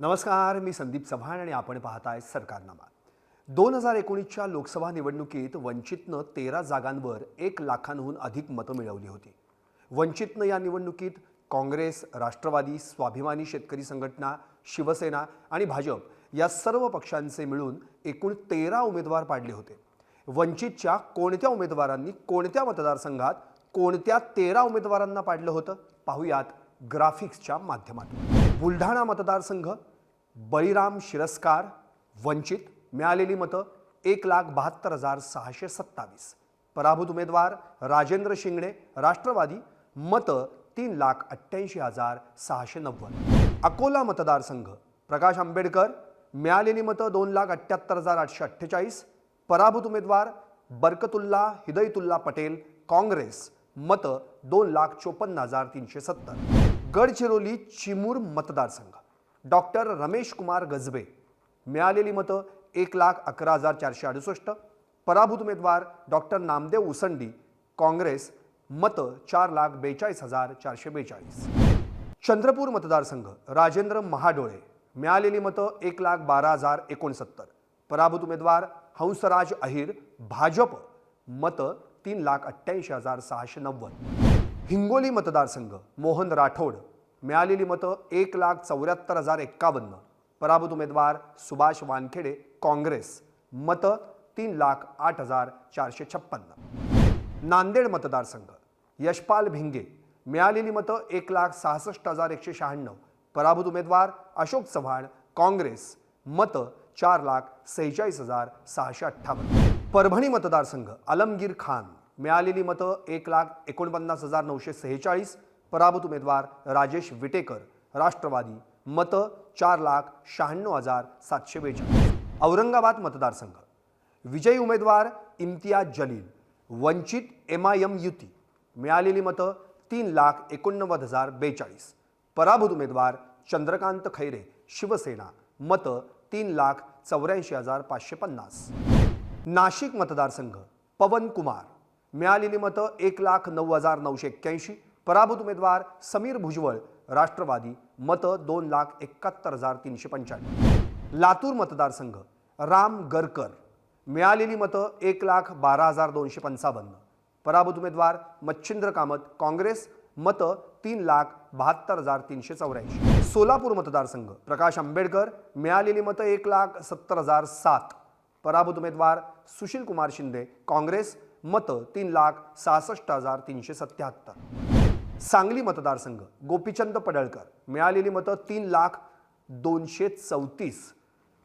नमस्कार मी संदीप चव्हाण आणि आपण पाहताय सरकारनामा. दोन हजार एकोणीसच्या लोकसभा निवडणुकीत वंचितनं तेरा जागांवर एक लाखांहून अधिक मतं मिळवली होती. वंचितनं या निवडणुकीत काँग्रेस राष्ट्रवादी स्वाभिमानी शेतकरी संघटना शिवसेना आणि भाजप या सर्व पक्षांचे मिळून एकूण तेरा उमेदवार पाडले होते. वंचितच्या कोणत्या उमेदवारांनी कोणत्या मतदारसंघात कोणत्या तेरा उमेदवारांना पाडलं होतं? पाहुयात ग्राफिक्सच्या माध्यमातून. बुलढाणा मतदारसंघ बळीराम शिरस्कार वंचित मिळालेली मतं एक लाख बहात्तर हजार सहाशे सत्तावीस. पराभूत उमेदवार राजेंद्र शिंगणे राष्ट्रवादी मतं तीन लाख अठ्ठ्याऐंशी हजार सहाशे नव्वद. अकोला मतदारसंघ प्रकाश आंबेडकर मिळालेली मतं दोन लाख अठ्ठ्याहत्तर हजार आठशे अठ्ठेचाळीस. पराभूत उमेदवार बरकतुल्ला हिदयतुल्ला पटेल काँग्रेस मतं दोन लाख चोपन्न हजार तीनशे सत्तर. गडचिरोली चिमूर मतदारसंघ. डॉक्टर रमेश कुमार गजबे. मिळालेली मतं एक लाख अकरा हजार चारशे अडुसष्ट. पराभूत उमेदवार डॉक्टर नामदेव उसंडी. काँग्रेस मतं चार लाख बेचाळीस हजार चारशे बेचाळीस. चंद्रपूर मतदारसंघ राजेंद्र महाडोळे. मिळालेली मतं एक लाख बारा हजार एकोणसत्तर. पराभूत उमेदवार हंसराज अहिर भाजप. मतं तीन लाख अठ्ठ्याऐंशी हजार सहाशे नव्वद. हिंगोली मतदारसंघ मोहन राठोड. मिळालेली मतं एक लाख चौऱ्याहत्तर हजार एक्कावन्न. पराभूत उमेदवार सुभाष वानखेडे काँग्रेस. मतं तीन लाख आठ हजार चारशे छप्पन्न. नांदेड मतदारसंघ. यशपाल भिंगे. मिळालेली मतं एक लाख सहासष्ट हजार एकशे शहाण्णव. पराभूत उमेदवार अशोक चव्हाण काँग्रेस. मतं चार लाख सेहेचाळीस हजार सहाशे अठ्ठावन्न. परभणी मतदारसंघ आलमगीर खान. मिळालेली मतं एक लाख एकोणपन्नास हजार नऊशे सेहेचाळीस. पराभूत उमेदवार राजेश विटेकर राष्ट्रवादी मतं चार लाख शहाण्णव हजार सातशे बेचाळीस. औरंगाबाद मतदारसंघ. विजयी उमेदवार Imtiaz Jaleel Vanchit M I M युती. मिळालेली मतं तीन लाख एकोणनव्वद हजार बेचाळीस. पराभूत उमेदवार चंद्रकांत खैरे शिवसेना. मतं तीन लाख चौऱ्याऐंशी हजार पाचशे पन्नास. नाशिक मतदारसंघ पवन कुमार. मिळालेली मतं एक लाख नऊ हजार नऊशे एक्क्याऐंशी. पराभूत उमेदवार समीर भुजबळ राष्ट्रवादी मतं दोन लाख एकाहत्तर हजार तीनशे पंच्याण्णव. लातूर मतदारसंघ राम गरकर. मिळालेली मतं एक लाख बारा हजार दोनशे पंचावन्न. पराभूत उमेदवार मच्छिंद्र कामत काँग्रेस. मतं तीन लाख बहात्तर हजार तीनशे चौऱ्याऐंशी. सोलापूर मतदारसंघ प्रकाश आंबेडकर. मिळालेली मतं एक लाख सत्तर हजार सात. पराभूत उमेदवार सुशील कुमार शिंदे काँग्रेस. मतं तीन लाख सहासष्ट हजार तीनशे सत्याहत्तर. सांगली मतदारसंघ गोपीचंद पडळकर. मिळालेली मतं तीन लाख दोनशे चौतीस.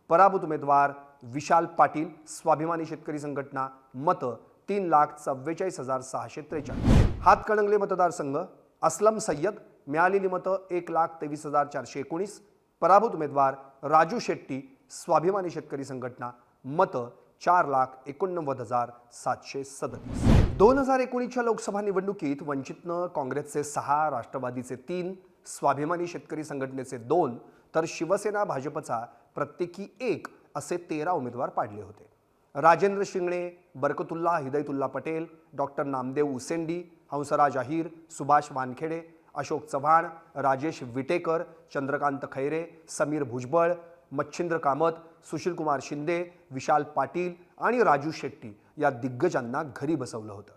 पराभूत उमेदवार विशाल पाटील स्वाभिमानी शेतकरी संघटना. मतं तीन लाख चव्वेचाळीस हजार सहाशे त्रेचाळीस. हातकणंगले मतदारसंघ असलम सय्यद. मिळालेली मतं एक लाख तेवीस हजार चारशे एकोणीस. पराभूत उमेदवार राजू शेट्टी स्वाभिमानी शेतकरी संघटना. मतं चार लाख एकोणनव्वद हजार सातशे सदतीस. दोन हजार एकोणीसच्या लोकसभा निवडणुकीत वंचितनं काँग्रेसचे सहा राष्ट्रवादीचे तीन स्वाभिमानी शेतकरी संघटनेचे दोन तर शिवसेना भाजपचा प्रत्येकी एक असे तेरा उमेदवार पाडले होते. राजेंद्र शिंगणे बरकतुल्ला हिदयतुल्ला पटेल डॉक्टर नामदेव उसेंडी हंसराज अहिर सुभाष वानखेडे अशोक चव्हाण राजेश विटेकर चंद्रकांत खैरे समीर भुजबळ मच्छिंद्र कामत सुशीलकुमार शिंदे विशाल पाटील आणि राजू शेट्टी या दिग्गजांना घरी बसवलं होतं.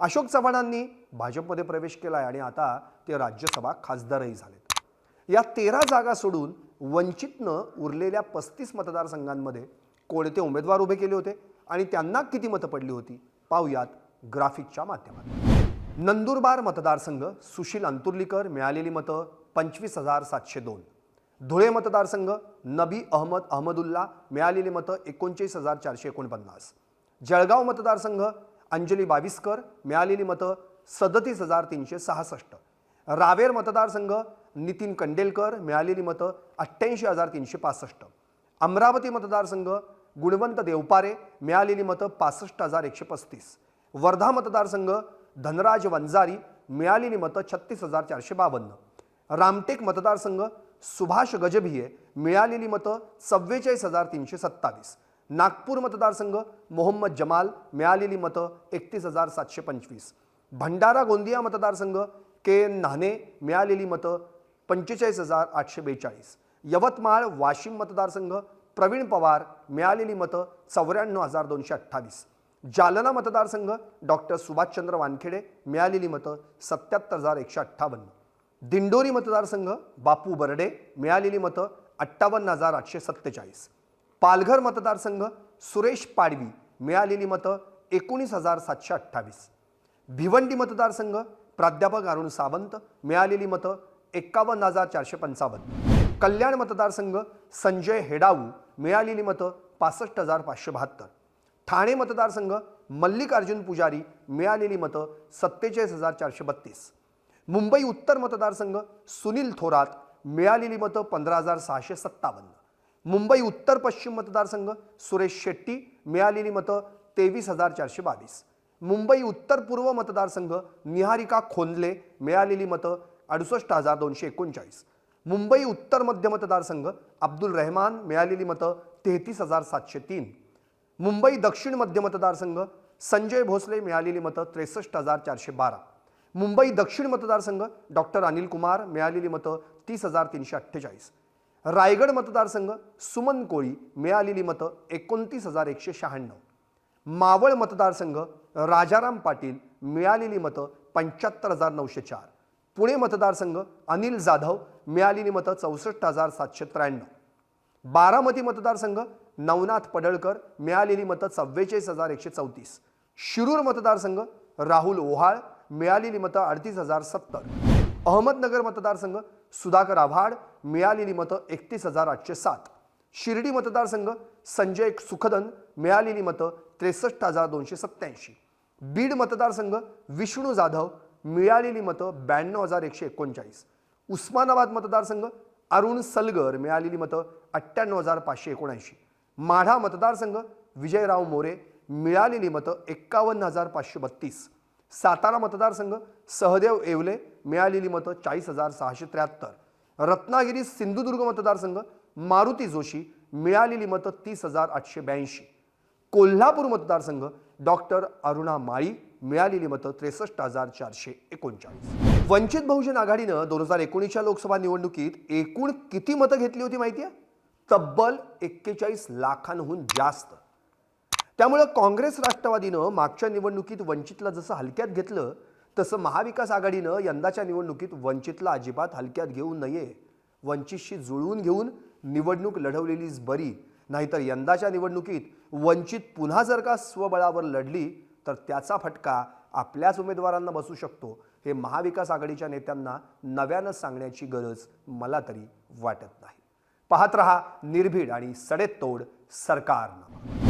अशोक चव्हाणांनी भाजपमध्ये प्रवेश केलाय आणि आता ते राज्यसभा खासदारही झालेत. या तेरा जागा सोडून वंचितनं उरलेल्या पस्तीस मतदारसंघांमध्ये कोणते उमेदवार उभे केले होते आणि त्यांना किती मतं पडली होती? पाहुयात ग्राफिकच्या माध्यमातून. नंदुरबार मतदारसंघ सुशील अंतुर्लीकर मिळालेली मतं पंचवीस हजार सातशे दोन. धुळे मतदारसंघ नबी अहमद अहमदुल्ला मिळालेली मतं एकोणचाळीस हजार चारशे एकोणपन्नास. जळगाव मतदारसंघ अंजली बाविस्कर मिळालेली मतं सदतीस हजार तीनशे सहासष्ट. रावेर मतदारसंघ नितीन कंडेलकर मिळालेली मतं अठ्ठ्याऐंशी हजार तीनशे पासष्ट. अमरावती मतदारसंघ गुणवंत देवपारे मिळालेली मतं पासष्ट हजार एकशे पस्तीस. वर्धा मतदारसंघ धनराज वंजारी मिळालेली मतं छत्तीस हजार चारशे बावन्न. रामटेक मतदारसंघ सुभाष गजभिये मिळालेली मतं चव्वेचाळीस हजार तीनशे सत्तावीस. नागपूर मतदारसंघ मोहम्मद जमाल मिळालेली मतं एकतीस हजार सातशे पंचवीस. भंडारा गोंदिया मतदारसंघ के एन मिळालेली मतं पंचेचाळीस हजार आठशे बेचाळीस. यवतमाळ वाशिम मतदारसंघ प्रवीण पवार मिळालेली मतं चौऱ्याण्णव हजार दोनशे अठ्ठावीस. जालना मतदारसंघ डॉक्टर सुभाषचंद्र वानखेडे मिळालेली मतं सत्याहत्तर हजार एकशे अठ्ठावन्न. दिंडोरी मतदारसंघ बापू बर्डे मिळालेली मतं अठ्ठावन्न हजार आठशे सत्तेचाळीस. पालघर मतदारसंघ सुरेश पाडवी मिळालेली मतं एकोणीस हजार सातशे अठ्ठावीस. भिवंडी मतदारसंघ प्राध्यापक अरुण सावंत मिळालेली मतं एक्कावन्न हजार चारशे पंचावन्न. कल्याण मतदारसंघ संजय हेडाऊ मिळालेली मतं पासष्ट हजार पाचशे बहात्तर. ठाणे मतदारसंघ मल्लिकार्जुन पुजारी मिळालेली मतं सत्तेचाळीस हजार चारशे बत्तीस. मुंबई उत्तर मतदारसंघ सुनील थोरात मिळालेली मतं पंधरा हजार सहाशे सत्तावन्न. मुंबई उत्तर पश्चिम मतदारसंघ सुरेश शेट्टी मिळालेली मतं तेवीस हजार चारशे बावीस. मुंबई उत्तर पूर्व मतदारसंघ निहारिका खोंदले मिळालेली मतं अडुसष्ट हजार दोनशे एकोणचाळीस. मुंबई उत्तर मध्य मतदारसंघ अब्दुल रहमान मिळालेली मतं तेहतीस हजार सातशे तीन. मुंबई दक्षिण मध्य मतदारसंघ संजय भोसले मिळालेली मतं त्रेसष्ट हजार चारशे बारा. मुंबई दक्षिण मतदारसंघ डॉक्टर अनिल कुमार मिळालेली मतं तीस हजार तीनशे अठ्ठेचाळीस. रायगड मतदारसंघ सुमन कोळी मिळालेली मतं एकोणतीस हजार एकशे शहाण्णव. मावळ मतदारसंघ राजाराम पाटील मिळालेली मतं पंच्याहत्तर हजार नऊशे चार. पुणे मतदारसंघ अनिल जाधव मिळालेली मतं चौसष्ट हजार सातशे त्र्याण्णव. बारामती मतदारसंघ नवनाथ पडळकर मिळालेली मतं चव्वेचाळीस हजार एकशे चौतीस. शिरूर मतदारसंघ राहुल ओहाळ मिळालेली मतं अडतीस हजार सत्तर. अहमदनगर मतदारसंघ सुधाकर आव्हाड मिळालेली मतं एकतीस हजार आठशे सात. शिर्डी मतदारसंघ संजय सुखदन मिळालेली मतं त्रेसष्ट हजार दोनशे सत्त्याऐंशी. बीड मतदारसंघ विष्णू जाधव मिळालेली मतं ब्याण्णव हजार एकशे एकोणचाळीस. उस्मानाबाद मतदारसंघ अरुण सलगर मिळालेली मतं अठ्ठ्याण्णव हजार पाचशे एकोणऐंशी. माढा मतदारसंघ विजयराव मोरे मिळालेली मतं एक्कावन्न हजार पाचशे बत्तीस. सातारा मतदारसंघ सहदेव येवले मिळालेली मतं चाळीस हजार सहाशे त्र्याहत्तर. रत्नागिरी सिंधुदुर्ग मतदारसंघ मारुती जोशी मिळालेली मतं तीस हजार आठशे ब्याऐंशी. कोल्हापूर मतदारसंघ डॉक्टर अरुणा माळी मिळालेली मतं त्रेसष्ट हजार चारशे एकोणचाळीस. वंचित बहुजन आघाडीनं दोन हजार एकोणीसच्या लोकसभा निवडणुकीत एकूण किती मतं घेतली होती माहिती आहे तब्बल एक्केचाळीस लाखांहून जास्त. त्यामुळं काँग्रेस राष्ट्रवादीनं मागच्या निवडणुकीत वंचितला जसं हलक्यात घेतलं तसं महाविकास आघाडीनं यंदाच्या निवडणुकीत वंचितला अजिबात हलक्यात घेऊ नये वंचितशी जुळवून घेऊन निवडणूक लढवलेलीच बरी. नाहीतर यंदाच्या निवडणुकीत वंचित पुन्हा जर का स्वबळावर लढली तर त्याचा फटका आपल्याच उमेदवारांना बसू शकतो. हे महाविकास आघाडीच्या नेत्यांना नव्यानं सांगण्याची गरज मला तरी वाटत नाही. पाहत रहा निर्भीड आणि सडेतोड सरकारनं.